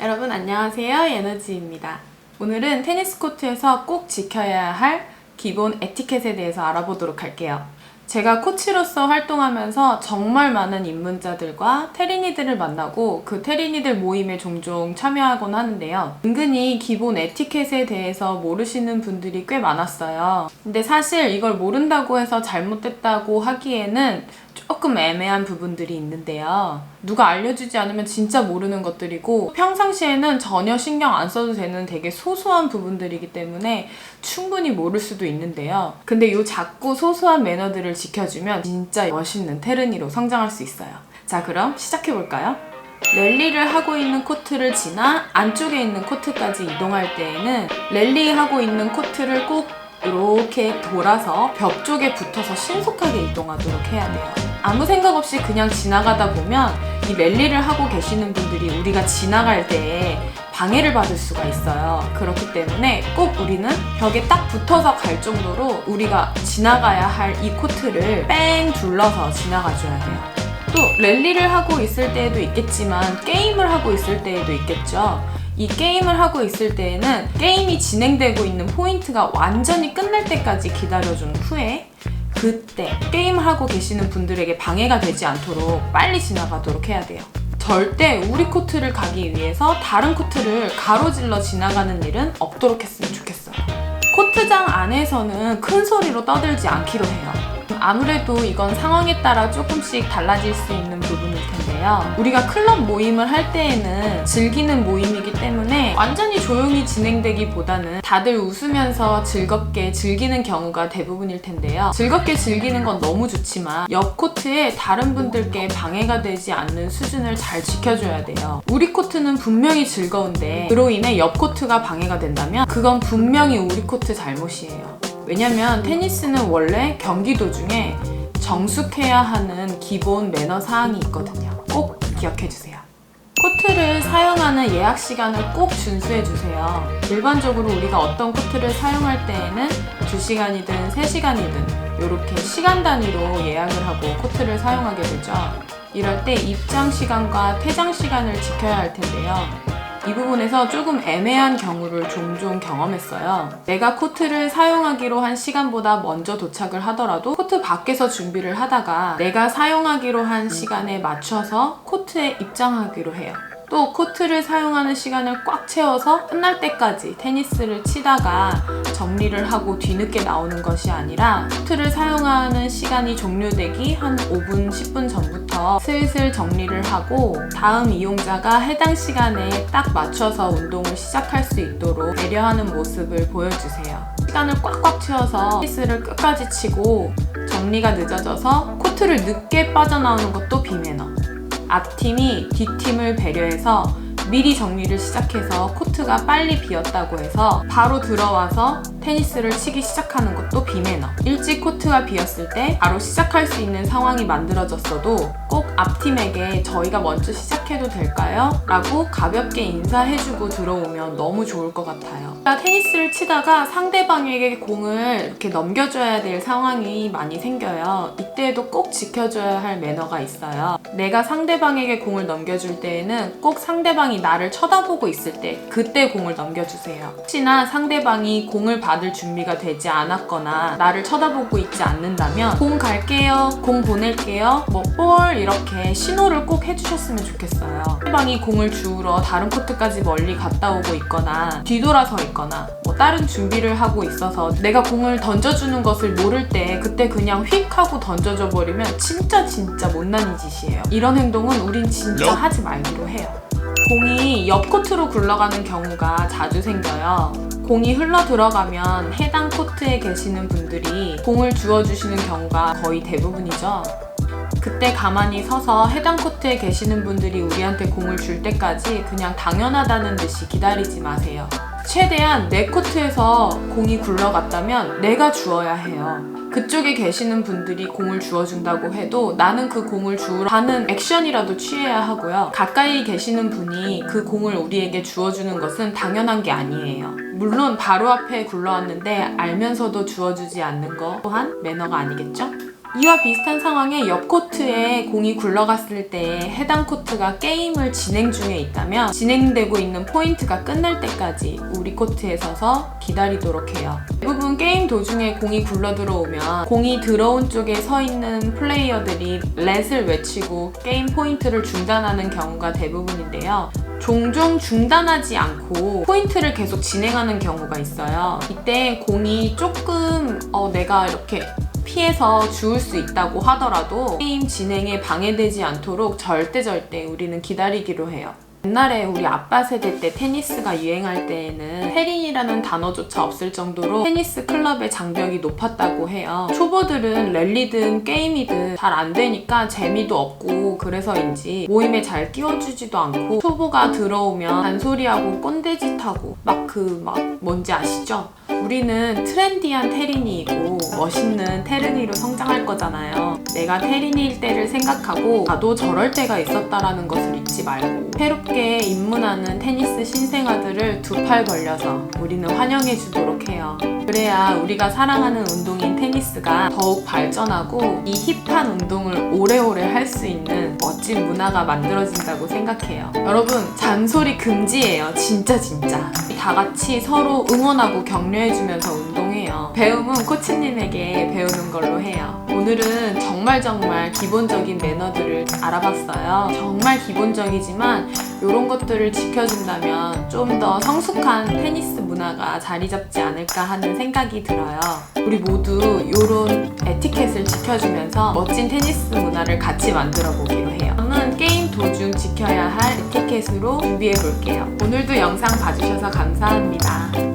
여러분 안녕하세요. 에너지입니다. 오늘은 테니스 코트에서 꼭 지켜야 할 기본 에티켓에 대해서 알아보도록 할게요. 제가 코치로서 활동하면서 정말 많은 입문자들과 테린이들을 만나고 그 테린이들 모임에 종종 참여하곤 하는데요. 은근히 기본 에티켓에 대해서 모르시는 분들이 꽤 많았어요. 근데 사실 이걸 모른다고 해서 잘못됐다고 하기에는 조금 애매한 부분들이 있는데요. 누가 알려주지 않으면 진짜 모르는 것들이고 평상시에는 전혀 신경 안 써도 되는 되게 소소한 부분들이기 때문에 충분히 모를 수도 있는데요. 근데 요 작고 소소한 매너들을 지켜주면 진짜 멋있는 테르니로 성장할 수 있어요. 자, 그럼 시작해볼까요? 랠리를 하고 있는 코트를 지나 안쪽에 있는 코트까지 이동할 때에는 랠리하고 있는 코트를 꼭 이렇게 돌아서 벽 쪽에 붙어서 신속하게 이동하도록 해야 돼요. 아무 생각 없이 그냥 지나가다 보면 이 랠리를 하고 계시는 분들이 우리가 지나갈 때 방해를 받을 수가 있어요. 그렇기 때문에 꼭 우리는 벽에 딱 붙어서 갈 정도로 우리가 지나가야 할 이 코트를 뺑 둘러서 지나가줘야 돼요. 또 랠리를 하고 있을 때에도 있겠지만 게임을 하고 있을 때에도 있겠죠. 이 게임을 하고 있을 때에는 게임이 진행되고 있는 포인트가 완전히 끝날 때까지 기다려준 후에 그때 게임을 하고 계시는 분들에게 방해가 되지 않도록 빨리 지나가도록 해야 돼요. 절대 우리 코트를 가기 위해서 다른 코트를 가로질러 지나가는 일은 없도록 했으면 좋겠어요. 코트장 안에서는 큰 소리로 떠들지 않기로 해요. 아무래도 이건 상황에 따라 조금씩 달라질 수 있는 부분일 텐데요. 우리가 클럽 모임을 할 때에는 즐기는 모임이기 때문에 완전히 조용히 진행되기보다는 다들 웃으면서 즐겁게 즐기는 경우가 대부분일 텐데요. 즐겁게 즐기는 건 너무 좋지만 옆 코트에 다른 분들께 방해가 되지 않는 수준을 잘 지켜줘야 돼요. 우리 코트는 분명히 즐거운데 그로 인해 옆 코트가 방해가 된다면 그건 분명히 우리 코트 잘못이에요. 왜냐면 테니스는 원래 경기 도중에 정숙해야 하는 기본 매너 사항이 있거든요. 꼭 기억해 주세요. 코트를 사용하는 예약 시간을 꼭 준수해 주세요. 일반적으로 우리가 어떤 코트를 사용할 때에는 2시간이든 3시간이든 이렇게 시간 단위로 예약을 하고 코트를 사용하게 되죠. 이럴 때 입장 시간과 퇴장 시간을 지켜야 할 텐데요. 이 부분에서 조금 애매한 경우를 종종 경험했어요. 내가 코트를 사용하기로 한 시간보다 먼저 도착을 하더라도 코트 밖에서 준비를 하다가 내가 사용하기로 한 시간에 맞춰서 코트에 입장하기로 해요. 또 코트를 사용하는 시간을 꽉 채워서 끝날 때까지 테니스를 치다가 정리를 하고 뒤늦게 나오는 것이 아니라 코트를 사용하는 시간이 종료되기 한 5분, 10분 전부터 슬슬 정리를 하고 다음 이용자가 해당 시간에 딱 맞춰서 운동을 시작할 수 있도록 배려하는 모습을 보여주세요. 시간을 꽉꽉 채워서 테니스를 끝까지 치고 정리가 늦어져서 코트를 늦게 빠져나오는 것도 비매너. 앞팀이 뒷팀을 배려해서 미리 정리를 시작해서 코트가 빨리 비었다고 해서 바로 들어와서 테니스를 치기 시작하는 것도 비매너. 일찍 코트가 비었을 때 바로 시작할 수 있는 상황이 만들어졌어도 꼭 앞팀에게 저희가 먼저 시작해도 될까요? 라고 가볍게 인사해주고 들어오면 너무 좋을 것 같아요. 테니스를 치다가 상대방에게 공을 이렇게 넘겨줘야 될 상황이 많이 생겨요. 이때에도 꼭 지켜줘야 할 매너가 있어요. 내가 상대방에게 공을 넘겨줄 때에는 꼭 상대방이 나를 쳐다보고 있을 때 그때 공을 넘겨주세요. 혹시나 상대방이 공을 받을 준비가 되지 않았거나 나를 쳐다보고 있지 않는다면 공 갈게요, 공 보낼게요, 뭐볼 이렇게 신호를 꼭 해주셨으면 좋겠어요. 상대방이 공을 주우러 다른 코트까지 멀리 갔다 오고 있거나 뒤돌아서 있거나 뭐 다른 준비를 하고 있어서 내가 공을 던져주는 것을 모를 때 그때 그냥 휙 하고 던져줘 버리면 진짜 진짜 못난 짓이에요. 이런 행동은 우린 진짜 하지 말기로 해요. 공이 옆 코트로 굴러가는 경우가 자주 생겨요. 공이 흘러 들어가면 해당 코트에 계시는 분들이 공을 주워주시는 경우가 거의 대부분이죠. 그때 가만히 서서 해당 코트에 계시는 분들이 우리한테 공을 줄 때까지 그냥 당연하다는 듯이 기다리지 마세요. 최대한 내 코트에서 공이 굴러갔다면 내가 주어야 해요. 그쪽에 계시는 분들이 공을 주워준다고 해도 나는 그 공을 가는 액션이라도 취해야 하고요. 가까이 계시는 분이 그 공을 우리에게 주워주는 것은 당연한 게 아니에요. 물론 바로 앞에 굴러왔는데 알면서도 주워주지 않는 거 또한 매너가 아니겠죠? 이와 비슷한 상황에 옆 코트에 공이 굴러갔을 때 해당 코트가 게임을 진행 중에 있다면 진행되고 있는 포인트가 끝날 때까지 우리 코트에 서서 기다리도록 해요. 대부분 게임 도중에 공이 굴러 들어오면 공이 들어온 쪽에 서 있는 플레이어들이 렛을 외치고 게임 포인트를 중단하는 경우가 대부분인데요. 종종 중단하지 않고 포인트를 계속 진행하는 경우가 있어요. 이때 공이 조금 어, 내가 이렇게 피해서 주울 수 있다고 하더라도 게임 진행에 방해되지 않도록 절대 절대 우리는 기다리기로 해요. 옛날에 우리 아빠 세대 때 테니스가 유행할 때에는 테린이라는 단어조차 없을 정도로 테니스 클럽의 장벽이 높았다고 해요. 초보들은 랠리든 게임이든 잘 안 되니까 재미도 없고 그래서인지 모임에 잘 끼워주지도 않고 초보가 들어오면 잔소리하고 꼰대짓하고 막 그 막 뭔지 아시죠? 우리는 트렌디한 테린이이고 멋있는 테른이로 성장할 거잖아요. 내가 테린이일 때를 생각하고 나도 저럴 때가 있었다라는 것을 잊지 말고 새롭게 입문하는 테니스 신생아들을 두 팔 벌려서 우리는 환영해 주도록 해요. 그래야 우리가 사랑하는 운동인 테니스가 더욱 발전하고 이 힙한 운동을 오래오래 할 수 있는 멋진 문화가 만들어진다고 생각해요. 여러분, 잔소리 금지예요. 진짜 진짜. 다 같이 서로 응원하고 격려해주면서 배움은 코치님에게 배우는 걸로 해요. 오늘은 정말 정말 기본적인 매너들을 알아봤어요. 정말 기본적이지만 이런 것들을 지켜준다면 좀 더 성숙한 테니스 문화가 자리 잡지 않을까 하는 생각이 들어요. 우리 모두 이런 에티켓을 지켜주면서 멋진 테니스 문화를 같이 만들어 보기로 해요. 저는 게임 도중 지켜야 할 에티켓으로 준비해 볼게요. 오늘도 영상 봐주셔서 감사합니다.